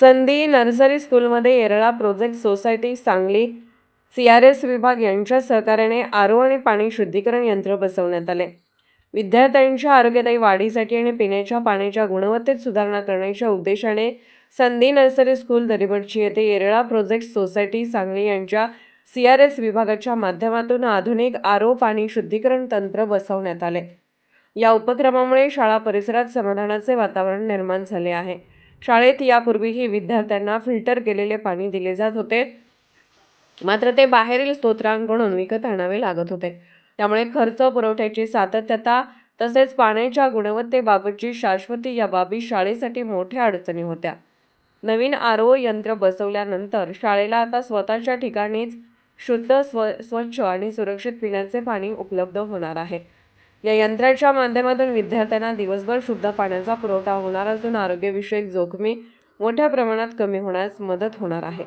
संधी नर्सरी स्कूलमध्ये Yerala project society Sangli C R S विभाग यांच्या सहकार्याने आरो आणि पाणी शुद्धीकरण यंत्र बसवण्यात आले. विद्यार्थ्यांच्या आरोग्यदायी वाढीसाठी आणि पिण्याच्या पाण्याच्या गुणवत्तेत सुधारणा करण्याच्या उद्देशाने संधी नर्सरी स्कूल दरिबडची येथे येरळा प्रोजेक्ट सोसायटी सांगली यांच्या सी आर एस विभागाच्या माध्यमातून आधुनिक आरो पाणी शुद्धीकरण तंत्र बसवण्यात आले. या उपक्रमामुळे शाळा परिसरात समाधानाचे वातावरण निर्माण झाले आहे. शाळेत यापूर्वीही विद्यार्थ्यांना फिल्टर केलेले पाणी दिले जात होते. मात्र ते बाहेरील स्तोत्रांकडून विकत आणावे लागत होते. त्यामुळे खर्च पुरवठ्याची सातत्यता तसेच पाण्याच्या गुणवत्तेबाबतची शाश्वती या बाबी शाळेसाठी मोठ्या अडचणी होत्या. नवीन आर ओ यंत्र बसवल्यानंतर शाळेला आता स्वतःच्या ठिकाणीच शुद्ध स्व स्वच्छ आणि सुरक्षित पिण्याचे पाणी उपलब्ध होणार आहे. या यंत्राच्या माध्यमातून विद्यार्थ्यांना दिवसभर शुद्ध पाण्याचा पुरवठा होणार असून आरोग्यविषयक जोखमी मोठ्या प्रमाणात कमी होण्यास मदत होणार आहे.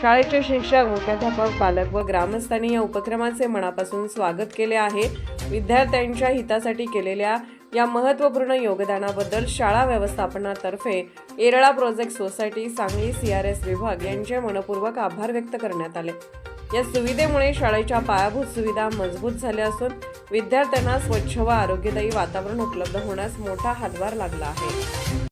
शाळेचे शिक्षक मुख्याध्यापक पालक व ग्रामस्थांनी या उपक्रमाचे मनापासून स्वागत केले आहे. विद्यार्थ्यांच्या हितासाठी केलेल्या या महत्त्वपूर्ण योगदानाबद्दल शाळा व्यवस्थापनातर्फे Yerala project society Sangli C R S विभाग यांचे मनपूर्वक आभार व्यक्त करण्यात आले. या सुविधेमुळे शाळेच्या पायाभूत सुविधा मजबूत झाल्या असून विद्यार्थ्यांना स्वच्छ व आरोग्यदायी वातावरण उपलब्ध होण्यास मोठा हातभार लागला आहे.